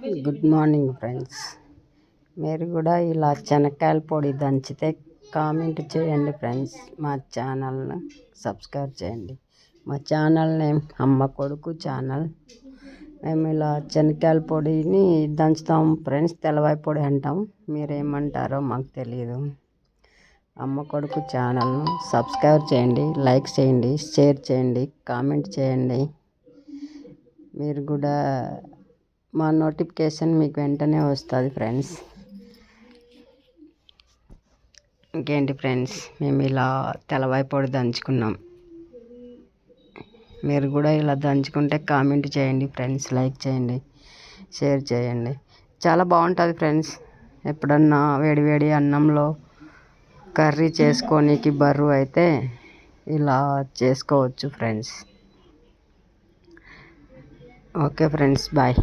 Good morning friends మీరు కూడా ఇలా శనక్కాయల పొడి దంచితే కామెంట్ చేయండి ఫ్రెండ్స్ మా ఛానల్ని సబ్స్క్రైబ్ చేయండి. మా ఛానల్ నేమ్ అమ్మ కొడుకు ఛానల్ మేము ఇలా శనక్కాయల పొడిని దంచుతాం ఫ్రెండ్స్ తెల్లవాయి పొడి అంటాం. మీరేమంటారో మాకు తెలియదు అమ్మ కొడుకు ఛానల్ను సబ్స్క్రైబ్ చేయండి లైక్ చేయండి షేర్ చేయండి కామెంట్ చేయండి. మీరు కూడా మా నోటిఫికేషన్ మీకు వెంటనే వస్తుంది ఫ్రెండ్స్. ఇంకేంటి ఫ్రెండ్స్? మేము ఇలా తెల్లవాయి పొడి దంచుకున్నాం. మీరు కూడా ఇలా దంచుకుంటే కామెంట్ చేయండి ఫ్రెండ్స్ లైక్ చేయండి షేర్ చేయండి. చాలా బాగుంటుంది ఫ్రెండ్స్. ఎప్పుడన్నా వేడి వేడి అన్నంలో కర్రీ చేసుకోనికి బరువు అయితే ఇలా చేసుకోవచ్చు ఫ్రెండ్స్. Okay friends bye.